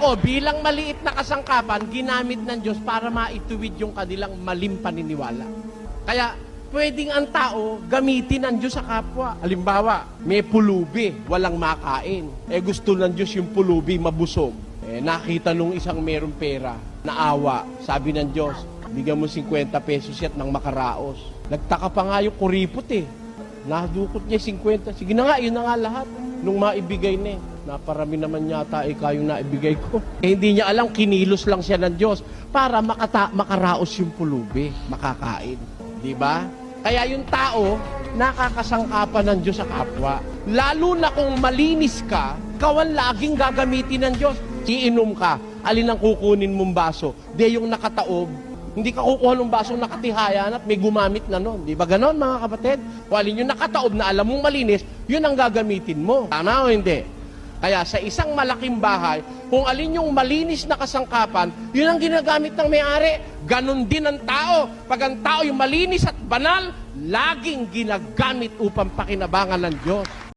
Ako, bilang maliit na kasangkapan, ginamit ng Diyos para maituwid yung kanilang malim paniniwala. Kaya, pwedeng ang tao gamitin ng Diyos sa kapwa. Halimbawa, may pulubi, walang makain. Eh gusto ng Diyos yung pulubi mabusog. Eh nakita nung isang merong pera, naawa. Sabi ng Diyos, bigyan mo 50 pesos yan ng makaraos. Nagtaka pa nga yung kuripot eh. Nadukot niya 50. Sige na nga, yun na nga lahat. Nung maibigay na eh. Naparami naman yata ikaw yung naibigay ko. Eh, hindi niya alam, kinilos lang siya ng Diyos para makata makaraos yung pulubi, makakain. Di ba? Kaya yung tao, nakakasangkapan ng Diyos sa kapwa. Lalo na kung malinis ka, kawan laging gagamitin ng Diyos. Iinom ka, alin ang kukunin mong baso? Di yung nakataob, hindi ka kukuha ng basong nakatihayan at may gumamit na nun. Di ba ganon mga kapatid? Kung alin yung nakataob na alam mong malinis, yun ang gagamitin mo. Tama o hindi? Kaya sa isang malaking bahay, kung alin yung malinis na kasangkapan, yun ang ginagamit ng may-ari. Ganon din ang tao. Pag ang tao yung malinis at banal, laging ginagamit upang pakinabangan ng Diyos.